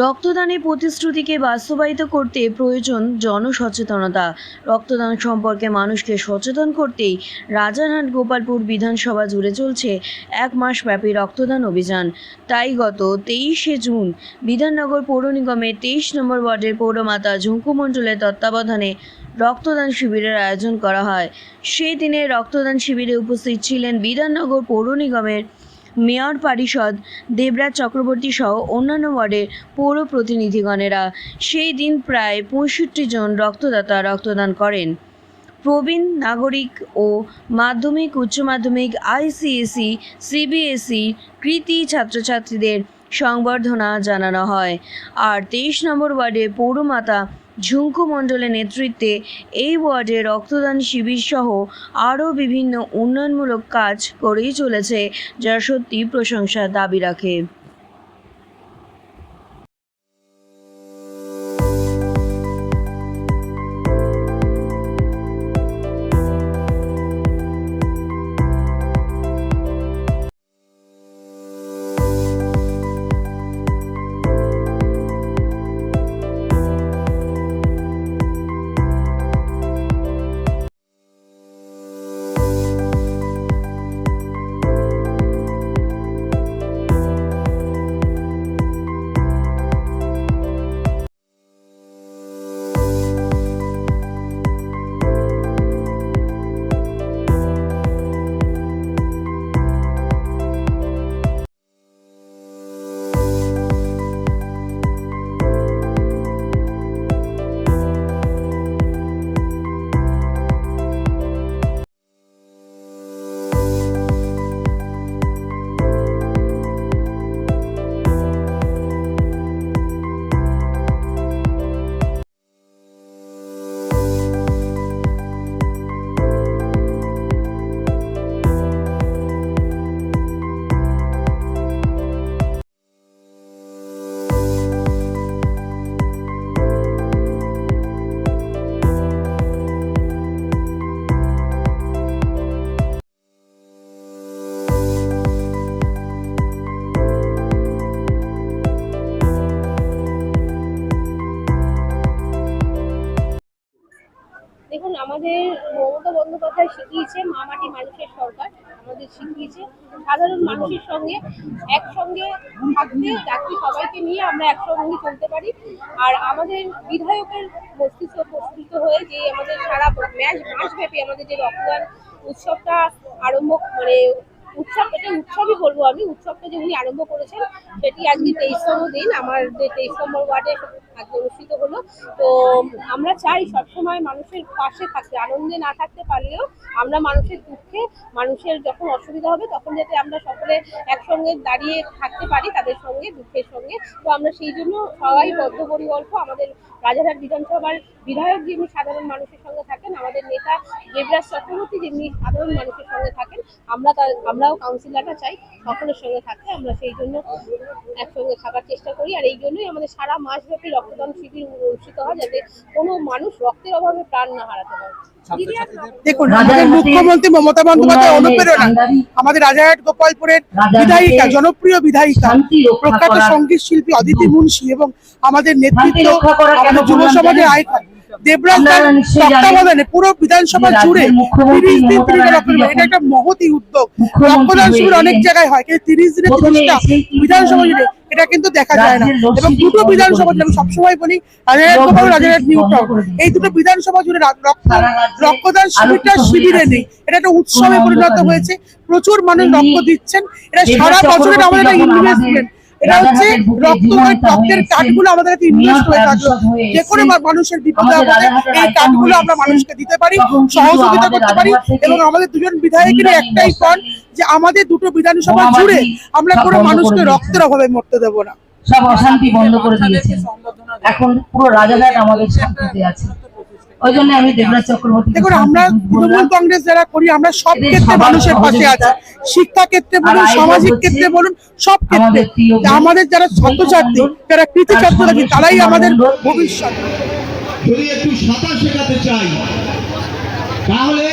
রক্তদানের প্রতিশ্রুতিকে বাস্তবায়িত করতে প্রয়োজন জনসচেতনতা। রক্তদান সম্পর্কে মানুষকে সচেতন করতেই রাজারহাট গোপালপুর বিধানসভা জুড়ে চলছে এক মাসব্যাপী রক্তদান অভিযান। তাই গত তেইশে জুন বিধাননগর পৌর নিগমের তেইশ নম্বর ওয়ার্ডের পৌরমাতা ঝুঁকু মণ্ডলের তত্ত্বাবধানে রক্তদান শিবিরের আয়োজন করা হয়। সেই দিনে রক্তদান শিবিরে উপস্থিত ছিলেন বিধাননগর পৌর নিগমের মেয়র পরিষদ দেবরাজ চক্রবর্তী সহ অন্যান্য ওয়ার্ডের পৌর প্রতিনিধিগণেরা সেই দিন প্রায় পঁয়ষট্টি জন রক্তদাতা রক্তদান করেন। প্রবীণ নাগরিক ও মাধ্যমিক, উচ্চ মাধ্যমিক, আইসিএসই, সিবিএসই কৃতি ছাত্রছাত্রীদের সংবর্ধনা জানানো হয়। আর তেইশ নম্বর ওয়ার্ডে পৌরমাতা ঝুঙ্কু মণ্ডলের নেতৃত্বে এই ওয়ার্ডে রক্তদান শিবির সহ আরও বিভিন্ন উন্নয়নমূলক কাজ করেই চলেছে, যা সত্যি প্রশংসার দাবি রাখে। আমাদের মমতা বন্দ্যোপাধ্যায় শিখিয়েছে, মা মাটি মানুষের সরকার আমাদের শিখিয়েছে। সাধারণ মানুষের সঙ্গে, একসঙ্গে থাকতে যাতে সবাইকে নিয়ে আমরা একসঙ্গে চলতে পারি। আর আমাদের বিধায়কের মস্তিষ্ক প্রস্তুত হয়ে যে আমাদের সারা ম্যাচ, মাসব্যাপী আমাদের যে রক্তদান উৎসবটা আরম্ভ মানে উৎসব, এটা উৎসবই বলব আমি, উৎসবটা যে উনি আরম্ভ করেছেন, সেটি আজকে তেইশতম দিন। আমার যে তেইশ নম্বর ওয়ার্ডে আজকে হলো। তো, আমরা চাই সবসময় মানুষের পাশে থাকতে, আনন্দে না থাকতে পারলেও আমরা মানুষের দুঃখে, মানুষের যখন অসুবিধা হবে তখন যাতে আমরা সকলে একসঙ্গে দাঁড়িয়ে থাকতে পারি তাদের সঙ্গে, দুঃখের সঙ্গে। তো আমরা সেই জন্য সবাই বদ্ধপরিকল্প আমাদের রাজারহাট বিধানসভার বিধায়ক যিনি সাধারণ মানুষের সঙ্গে থাকেন, আমাদের নেতা দেবরাজ চক্রবর্তী যিনি সাধারণ মানুষের সঙ্গে থাকেন, আমরা তার, আমরাও কাউন্সিলরটা চাই সকলের সঙ্গে থাকতে। আমরা সেই জন্য একসঙ্গে থাকার চেষ্টা করি। আর এই জন্যই আমাদের সারা মাসব্যাপী রক্তদান শিবির অনুষ্ঠিত হয় যাতে কোনো মানুষ রক্তের অভাবে প্রাণ না হারাতে হয় দিদি আর দেখুন আমাদের মুখ্যমন্ত্রী মমতা বন্দ্যোপাধ্যায় অনুপ্রেরণা। আমাদের রাজারহাট গোপালপুরের বিধায়িকা জনপ্রিয় বিধায়িকা প্রখ্যাত সংগীত শিল্পী অদিতি মুন্সি এবং আমাদের নেতৃত্ব আমাদের যুব সমাজের আইকন দেবরাজ তত্ত্বাবধানে পুরো বিধানসভা জুড়ে তিরিশ দিন তিনি রক্তদান এটা একটা মহতি উদ্যোগ। রক্তদান শিবির অনেক জায়গায় হয় কিন্তু তিরিশ দিনে তিরিশটা বিধানসভা জুড়ে এটা কিন্তু দেখা যায় না। এবং দুটো বিধানসভা যেমন আমি সবসময় বলি রাজারহাট গোপাল রাজারহাট নিউ টাউন এই দুটো বিধানসভা জুড়ে রক্তদান শিবিরটা শিবিরে নেই। এটা একটা উৎসবে পরিণত হয়েছে। প্রচুর মানুষ রক্ত দিচ্ছেন। এটা সারা বছরের আমাদের একটা ইনভেস্টমেন্ট এটা হচ্ছে রক্ত রক্তের কার্ডগুলো আমাদের কাছে ইনভেস্ট হয়ে থাকল। যে কোনো মানুষের বিপদে আপদে এই কার্ডগুলো আমরা মানুষকে দিতে পারি সহযোগিতা করতে পারি এবং আমাদের দুজন বিধায়কের একটাই পণ যে আমাদের দুটো বিধানসভা জুড়ে আমরা কোনো মানুষকে রক্তের অভাবে মরতে দেবো না। সব অশান্তি বন্ধ করে দিয়েছেন এখন পুরো রাজাঘাট আমাদের শান্তিতে আছে। ওই জন্য আমি দেবরাজ চক্রবর্তী দেখুন আমরা তৃণমূল কংগ্রেস যারা করি আমরা সব ক্ষেত্রে মানুষের পাশে আছি। শিক্ষা ক্ষেত্রে বলুন সামাজিক ক্ষেত্রে বলুন সব ক্ষেত্রে। আমাদের আমাদের যারা ছাত্রছাত্রী যারা কৃতি তার ছাত্রছাত্রী তারাই আমাদের ভবিষ্যৎ। যদি একটু সাঁতার শেখাতে চাই। তাহলে